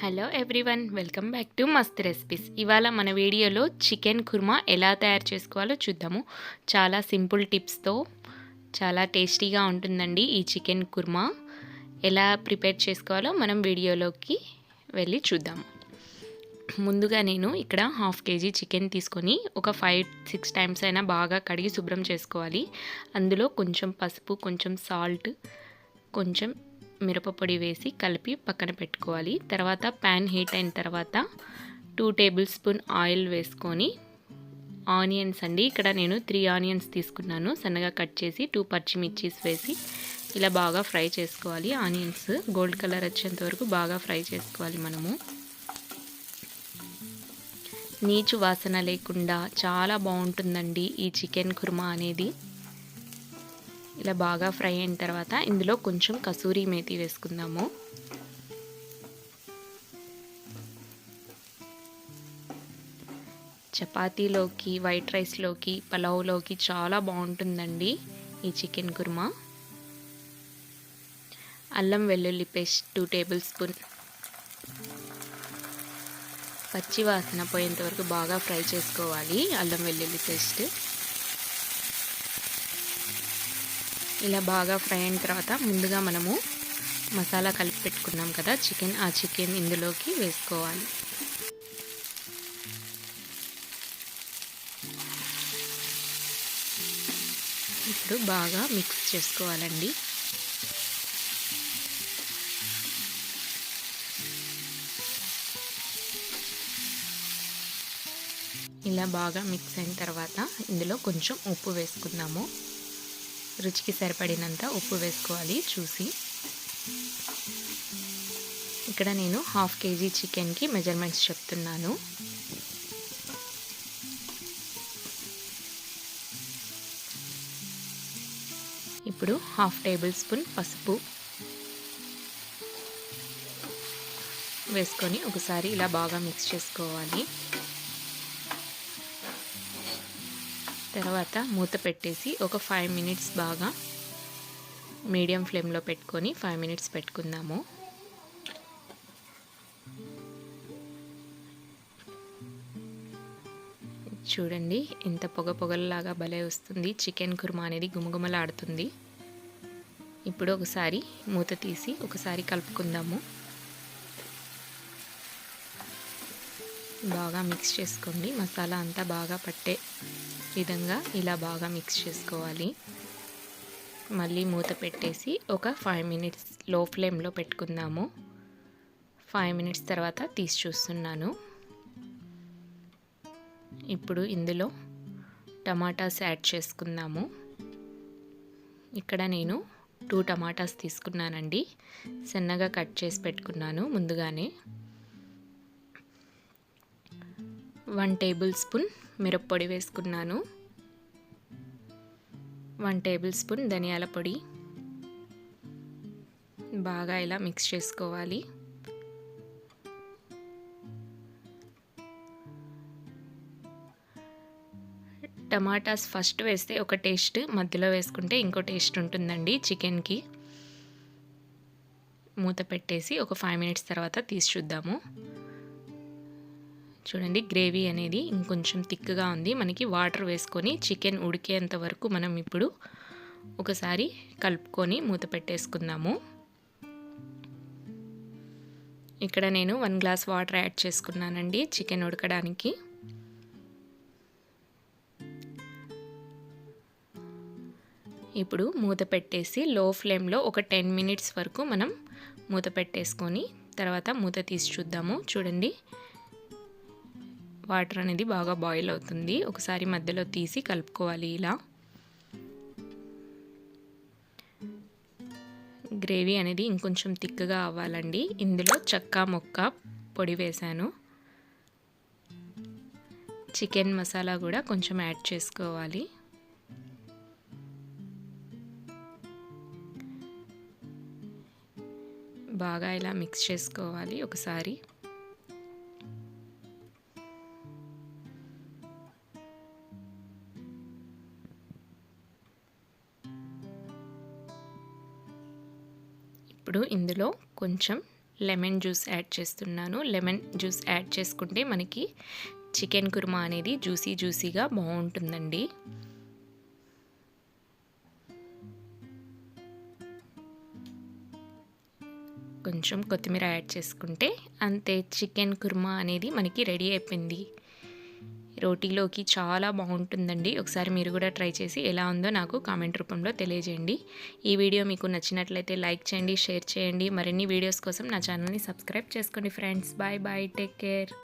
Hello everyone welcome back to Mast recipes ఇవాళ మన వీడియోలో చికెన్ కుర్మా ఎలా తయారు చేసుకోవాలో చూద్దాము. చాలా సింపుల్ టిప్స్తో చాలా టేస్టీగా ఉంటుందండి ఈ చికెన్ కుర్మా. ఎలా ప్రిపేర్ చేసుకోవాలో మనం వీడియోలోకి వెళ్ళి చూద్దాము. ముందుగా నేను ఇక్కడ హాఫ్ కేజీ చికెన్ తీసుకొని ఒక ఫైవ్ సిక్స్ టైమ్స్ అయినా బాగా కడిగి శుభ్రం చేసుకోవాలి. అందులో కొంచెం పసుపు కొంచెం సాల్ట్ కొంచెం మిరపపొడి వేసి కలిపి పక్కన పెట్టుకోవాలి. తర్వాత ప్యాన్ హీట్ అయిన తర్వాత టూ టేబుల్ స్పూన్ ఆయిల్ వేసుకొని ఆనియన్స్ అండి. ఇక్కడ నేను త్రీ ఆనియన్స్ తీసుకున్నాను. సన్నగా కట్ చేసి టూ పచ్చిమిర్చీస్ వేసి ఇలా బాగా ఫ్రై చేసుకోవాలి. ఆనియన్స్ గోల్డ్ కలర్ వచ్చేంత వరకు బాగా ఫ్రై చేసుకోవాలి మనము. నీచు వాసన లేకుండా చాలా బాగుంటుందండి ఈ చికెన్ కుర్మా అనేది. ఇలా బాగా ఫ్రై అయిన తర్వాత ఇందులో కొంచెం కసూరి మేతి వేసుకుందాము. చపాతీలోకి వైట్ రైస్లోకి పలావ్లోకి చాలా బాగుంటుందండి ఈ చికెన్ కుర్మా. అల్లం వెల్లుల్లి పేస్ట్ టూ టేబుల్ స్పూన్ పచ్చి వాసన పోయేంత వరకు బాగా ఫ్రై చేసుకోవాలి అల్లం వెల్లుల్లి పేస్ట్. ఇలా బాగా ఫ్రై అయిన తర్వాత ముందుగా మనము మసాలా కలిపి పెట్టుకున్నాం కదా చికెన్ ఆ చికెన్ ఇందులోకి వేసుకోవాలి. ఇప్పుడు బాగా మిక్స్ చేసుకోవాలండి. ఇలా బాగా మిక్స్ అయిన తర్వాత ఇందులో కొంచెం ఉప్పు వేసుకుందాము. రుచికి సరిపడినంత ఉప్పు వేసుకోవాలి చూసి. ఇక్కడ నేను హాఫ్ కేజీ చికెన్కి మెజర్మెంట్స్ చెప్తున్నాను. ఇప్పుడు హాఫ్ టేబుల్ స్పూన్ పసుపు వేసుకొని ఒకసారి ఇలా బాగా మిక్స్ చేసుకోవాలి. తర్వాత మూత పెట్టేసి ఒక ఫైవ్ మినిట్స్ బాగా మీడియం ఫ్లేమ్లో పెట్టుకొని ఫైవ్ మినిట్స్ పెట్టుకుందాము. చూడండి ఇంత పొగ పొగలలాగా భలే వస్తుంది. చికెన్ కుర్మా అనేది గుమగుమలాడుతుంది. ఇప్పుడు ఒకసారి మూత తీసి ఒకసారి కలుపుకుందాము. బాగా మిక్స్ చేసుకోండి. మసాలా అంతా బాగా పట్టే విధంగా ఇలా బాగా మిక్స్ చేసుకోవాలి. మళ్ళీ మూత పెట్టేసి ఒక ఫైవ్ మినిట్స్లో ఫ్లేమ్లో పెట్టుకుందాము. ఫైవ్ మినిట్స్ తర్వాత తీసి చూస్తున్నాను. ఇప్పుడు ఇందులో టమాటాస్ యాడ్ చేసుకుందాము. ఇక్కడ నేను టూ టమాటాస్ తీసుకున్నానండి. సన్నగా కట్ చేసి పెట్టుకున్నాను ముందుగానే. వన్ టేబుల్ స్పూన్ మిరప్పొడి వేసుకున్నాను. వన్ టేబుల్ స్పూన్ ధనియాల పొడి. బాగా ఇలా మిక్స్ చేసుకోవాలి. టమాటాస్ ఫస్ట్ వేస్తే ఒక టేస్ట్ మధ్యలో వేసుకుంటే ఇంకో టేస్ట్ ఉంటుందండి చికెన్కి. మూత పెట్టేసి ఒక ఫైవ్ మినిట్స్ తర్వాత తీసి చూద్దాము. చూడండి గ్రేవీ అనేది ఇంకొంచెం థిక్గా ఉంది. మనకి వాటర్ వేసుకొని చికెన్ ఉడికేంత వరకు మనం ఇప్పుడు ఒకసారి కలుపుకొని మూత పెట్టేసుకుందాము. ఇక్కడ నేను వన్ గ్లాస్ వాటర్ యాడ్ చేసుకున్నానండి చికెన్ ఉడకడానికి. ఇప్పుడు మూత పెట్టేసి లో ఫ్లేమ్లో ఒక టెన్ మినిట్స్ వరకు మనం మూత పెట్టేసుకొని తర్వాత మూత తీసి చూద్దాము. చూడండి వాటర్ అనేది బాగా బాయిల్ అవుతుంది. ఒకసారి మధ్యలో తీసి కలుపుకోవాలి ఇలా. గ్రేవీ అనేది ఇంకొంచెం థిక్గా అవ్వాలండి. ఇందులో చక్కా మొక్క పొడి వేశాను. చికెన్ మసాలా కూడా కొంచెం యాడ్ చేసుకోవాలి. బాగా ఇలా మిక్స్ చేసుకోవాలి ఒకసారి. ఇప్పుడు ఇందులో కొంచెం లెమన్ జ్యూస్ యాడ్ చేస్తున్నాను. లెమన్ జ్యూస్ యాడ్ చేసుకుంటే మనకి చికెన్ కుర్మా అనేది జ్యూసీ జ్యూసీగా బాగుంటుందండి. కొంచెం కొత్తిమీర యాడ్ చేసుకుంటే అంతే చికెన్ కుర్మా అనేది మనకి రెడీ అయిపోయింది. రోటీలోకి చాలా బాగుంటుందండి. ఒకసారి మీరు కూడా ట్రై చేసి ఎలా ఉందో నాకు కామెంట్ రూపంలో తెలియజేయండి. ఈ వీడియో మీకు నచ్చినట్లయితే లైక్ చేయండి షేర్ చేయండి. మరిన్ని వీడియోస్ కోసం నా ఛానల్ని సబ్స్క్రైబ్ చేసుకోండి friends. Bye bye. Take care.